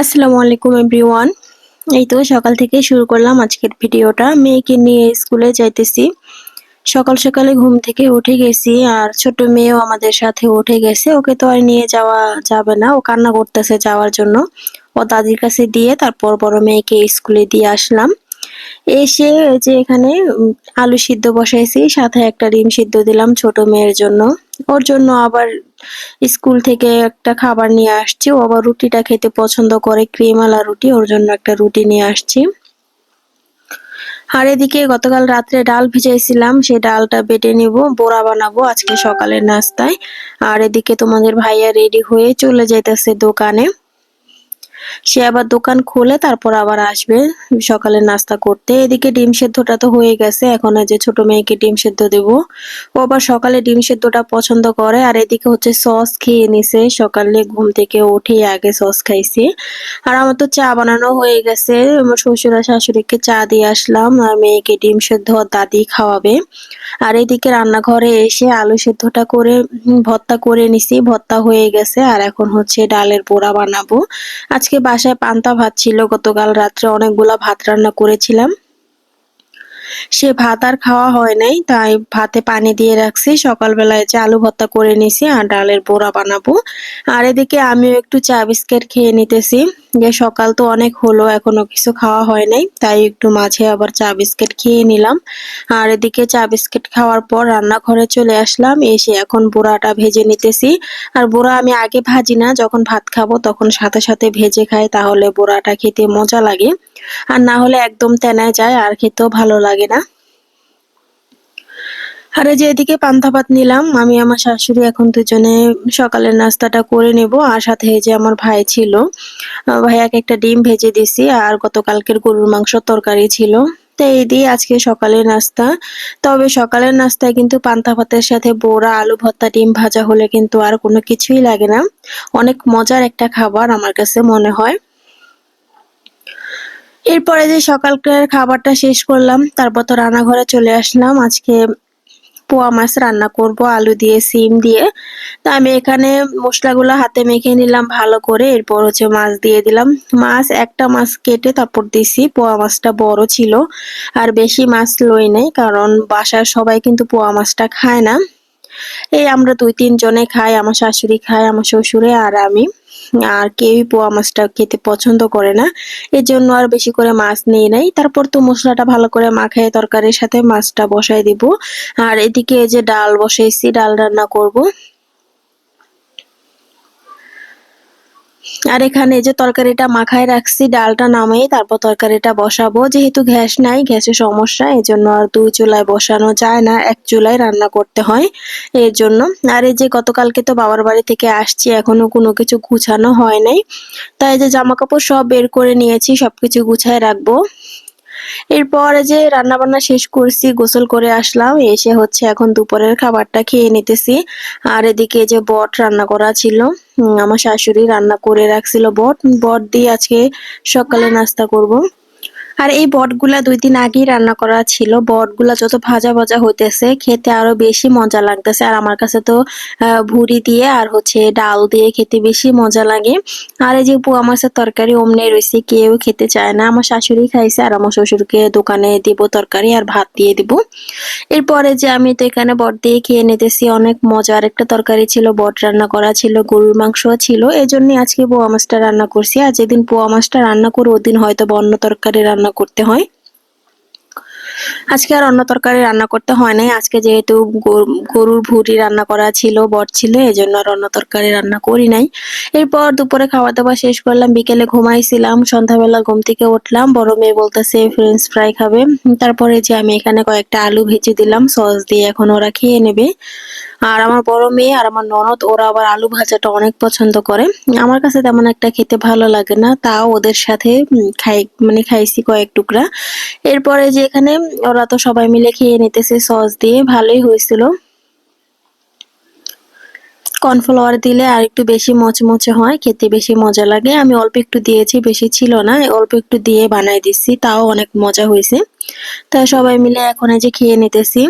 আসসালামু আলাইকুম, এভরিওয়ান। এই তো সকাল থেকে শুরু করলাম আজকের ভিডিওটা। মেয়েকে নিয়ে স্কুলে যাইতেছি। সকাল সকালে ঘুম থেকে উঠে গেছি আর ছোট মেয়েও আমাদের সাথে উঠে গেছে। ওকে তো আর নিয়ে যাওয়া যাবে না। ও কান্না করতেছে যাওয়ার জন্য। ও দাদির কাছে দিয়ে তারপর বড় মেয়েকে স্কুলে দিয়ে আসলাম। এসে যে এখানে আলু সিদ্ধ বসাইছি, সাথে একটা ডিম সিদ্ধ দিলাম ছোট মেয়ের জন্য। ওর জন্য আবার স্কুল থেকে একটা খাবার নিয়ে আসছি। ও আবার রুটিটা খেতে পছন্দ করে ক্রিমালা রুটি, ওর জন্য একটা রুটি নিয়ে আসছি। আর এদিকে গতকাল রাত্রে ডাল ভিজাইছিলাম, সেই ডালটা বেটে নিব, বোড়া বানাবো আজকে সকালের নাস্তায়। আর এদিকে তোমাদের ভাইয়া রেডি হয়ে চলে যাইতেছে দোকানে। সে আবার দোকান খুলে, তারপর আবার আসবে। সকালে নাস্তা করতে। এদিকে ডিম সেদ্ধটা তো হয়ে গেছে। এখন যে ছোট মেয়েকে ডিম সেদ্ধ দেব। ও আবার সকালে ডিম সেদ্ধটা পছন্দ করে। আর এদিকে হচ্ছে সস খেয়ে নিছে। সকালে ঘুম থেকে উঠে আগে সস খাইছি। আর আমার তো চা বানানো হয়ে গেছে। আমার শ্বশুর আর শাশুড়িকে চা দিয়ে আসলাম। আর মেয়েকে ডিম সেদ্ধ দাদি খাওয়াবে। আর এদিকে রান্নাঘরে এসে আলু সেদ্ধটা করে, ভর্তা করে নিছি। ভর্তা হয়ে গেছে। আর এখন হচ্ছে ডালের পোড়া বানাবো। আজকে বাসায় পান্তা ভাত ছিল। গতকাল রাত্রে অনেকগুলা ভাত রান্না করেছিলাম। সে ভাত আর খাওয়া হয় নাই, তাই ভাতে পানি দিয়ে রাখছি। সকালবেলায় যে আলু ভর্তা করে নিছি আর ডালের বোড়া বানাবো। আর এদিকে আমিও একটু চা বিস্কিট খেয়ে নিতেছি। যে সকাল তো অনেক হলো, এখনও কিছু খাওয়া হয় নাই, তাই একটু মাঝে আবার চা বিস্কিট খেয়ে নিলাম। আর এদিকে চা বিস্কিট খাওয়ার পর রান্নাঘরে চলে আসলাম, এসে এখন বোড়াটা ভেজে নিতেছি। আর বোড়া আমি আগে ভাজি না, যখন ভাত খাব তখন সাথে সাথে ভেজে খাই, তাহলে বোড়াটা খেতে মজা লাগে। আর না হলে একদম তেনায় যায়, আর খেতেও ভালো লাগে। না। আর যে এদিকে পান্তা ভাত নিলাম, আমি আমার শাশুড়ি এখন দুজনে সকালের নাস্তাটা করে নেব, আর সাথে যে আমার ভাই ছিল। ভাইয়াকে একটা ডিম ভেজে দিছি, আর গতকালকের গরুর মাংস তরকারি ছিল। তো এই দিয়ে আজকে সকালের নাস্তা। তবে সকালের নাস্তায় কিন্তু পান্তা ভাতের সাথে বোড়া, আলু ভর্তা, ডিম ভাজা হলে কিন্তু আর কোনো কিছুই লাগে না। অনেক মজার একটা খাবার আমার কাছে মনে হয়। এরপরে যে সকালকার খাবারটা শেষ করলাম, তারপর তো রান্নাঘরে চলে আসলাম। আজকে পোয়া মাছ রান্না করব, আলু দিয়ে, সিম দিয়ে। তা আমি এখানে মশলাগুলো হাতে মেখে নিলাম ভালো করে। এরপর হচ্ছে মাছ দিয়ে দিলাম। মাছ, একটা মাছ কেটে তারপর দিছি। পোয়া মাছটা বড় ছিল। আর বেশি মাছ লই নাই, কারণ বাসার সবাই কিন্তু পোয়া মাছটা খায় না। এই আমরা দুই তিন জনে খাই, আমার শাশুড়ি খাই আমার শ্বশুরে আর আমি। আর কেউই পোয়া মাছটা খেতে পছন্দ করে না। এর জন্য আর বেশি করে মাছ নিয়ে নাই। তারপর তো মশলাটা ভালো করে মাখায় তরকারির সাথে মাছটা বসাই দিব। আর এদিকে যে ডাল বসাইছি, ডাল রান্না করব। আর এখানে যে তরকারিটা মাখায় রাখছি, ডালটা নামাই তারপর তরকারিটা বসাবো। যেহেতু গ্যাস নাই গ্যাসের সমস্যা এই জন্য আর দুই চুলায় বসানো যায় না, এক চুলায় রান্না করতে হয় এর জন্য আর এই যে গতকালকে তো বাবার বাড়ি থেকে আসছি, এখনও কোনো কিছু গুছানো হয় নাই। তাই যে জামা কাপড় সব বের করে নিয়েছি, সবকিছু গুছায় রাখব। এরপরে যে রান্না বান্না শেষ করছি, গোসল করে আসলাম, এসে হচ্ছে এখন দুপুরের খাবারটা খেয়ে নিতেছি আর এদিকে যে বট রান্না করা ছিল আমার শাশুড়ি রান্না করে রাখছিল বট বট দিয়ে আজকে সকালে নাস্তা করব। আর এই বটগুলা দুই দিন আগেই রান্না করা ছিল। বটগুলা যত ভাজা ভাজা হইতেছে, খেতে আরও বেশি মজা লাগতেছে। আর আমার কাছে তো ভুড়ি দিয়ে আর হচ্ছে ডাল দিয়ে খেতে বেশি মজা লাগে। আর এই যে পোয়া মাছের তরকারি অমনে রয়েছে, কেউ খেতে চায় না। আমার শাশুড়ি খাইছে আর আমার শ্বশুরকে দোকানে দিব তরকারি আর ভাত দিয়ে দিব। এরপরে যে আমি তো এখানে বট দিয়ে খেয়ে নিতেছি, অনেক মজার একটা তরকারি ছিল, বট রান্না করা ছিল, গরুর মাংস ছিল। এই জন্য আজকে পোয়া মাছটা রান্না করছি। আর যেদিন পোয়া মাছটা রান্না করব, ওদিন হয়তো বন্য তরকারি রান্না রান্না করতে হয়। আজকে আর অন্য তরকারি রান্না করতে হয় নাই। আজকে যেহেতু গরুর ভুড়ি রান্না করা ছিল বট ছিল এই জন্য আর অন্য তরকারি রান্না করি নাই। এরপর দুপুরে খাওয়া দাওয়া শেষ করলাম, বিকেলে ঘুমাইছিলাম, সন্ধ্যাবেলা ঘুম থেকে উঠলাম, বড় মেয়ে বলতেছে ফ্রেঞ্চ ফ্রাই খাবে। তারপরে যে আমি এখানে কয়েকটা আলু ভেজে দিলাম, সস দিয়ে এখন ওরা খেয়ে নেবে। আর আমার বড় মেয়ে আর আমার ননদ, ওরা আবার আলু ভাজাটা অনেক পছন্দ করে। আমার কাছে তেমন একটা খেতে ভালো লাগে না, তাও ওদের সাথে খাই মানে খাইছি কয়েক টুকরা। এরপরে যে এখানে, ওরা তো সবাই মিলে খেয়ে নিতেছে, সস দিয়ে, ভালোই হয়েছিল। কর্নফ্লাওয়ার দিলে আর একটু বেশি মচমচে হয়, খেতে বেশি মজা লাগে। আমি অল্প একটু দিয়েছি, বেশি ছিল না, অল্প একটু দিয়ে বানাই দিচ্ছি তাও অনেক মজা হয়েছে। তা সবাই মিলে এখন এই যে খেয়ে নিতেছি।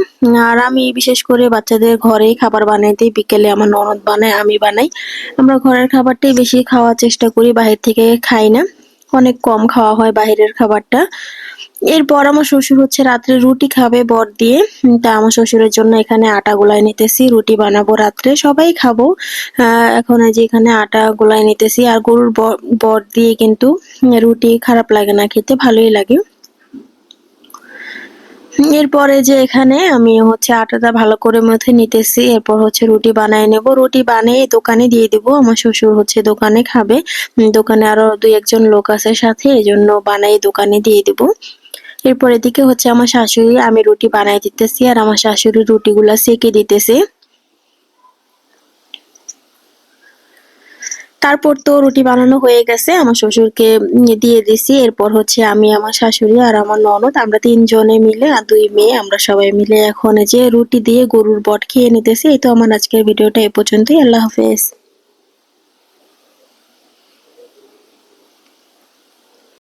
আর আমি বিশেষ করে বাচ্চাদের ঘরেই খাবার বানাই দিই, বিকেলে আমার ননদ বানায়, আমি বানাই। আমরা ঘরের খাবারটাই বেশি খাওয়ার চেষ্টা করি, বাহির থেকে খাই না। অনেক কম খাওয়া হয় বাহিরের খাবারটা। এরপর আমার শ্বশুর হচ্ছে রাত্রে রুটি খাবে বর দিয়ে। তা আমার শ্বশুরের জন্য এখানে আটা গোলায় নিতেছি, রুটি বানাবো রাত্রে, সবাই খাব। এখন যে এখানে আটা গোলায় নিতেছি, আর গরুর বর দিয়ে কিন্তু রুটি খারাপ লাগে না, খেতে ভালোই লাগে। এরপরে যে এখানে আমি হচ্ছে আটাটা ভালো করে মেখে নিতেছি, এরপর হচ্ছে রুটি বানিয়ে নেব। রুটি বানিয়ে দোকানে দিয়ে দিব, আমার শ্বশুর হচ্ছে দোকানে খাবে। দোকানে আরও দুই একজন লোক আছে সাথে এই জন্য বানাই দোকানে দিয়ে দিব। এরপর এদিকে হচ্ছে আমার শাশুড়ি, আমি রুটি বানাই দিতেছি আর আমার শাশুড়ি রুটিগুলা সেকে দিতেছে। তারপর তো রুটি বানানো হয়ে গেছে, আমার শ্বশুরকে দিয়ে দিছি। এরপর হচ্ছে আমি, আমার শাশুড়ি আর আমার ননদ, আমরা তিনজনে মিলে আর দুই মেয়ে, আমরা সবাই মিলে এখন যে রুটি দিয়ে গরুর বট খেয়ে নিতেছি। এই তো আমার আজকের ভিডিওটা এ পর্যন্তই। আল্লাহ হাফেজ।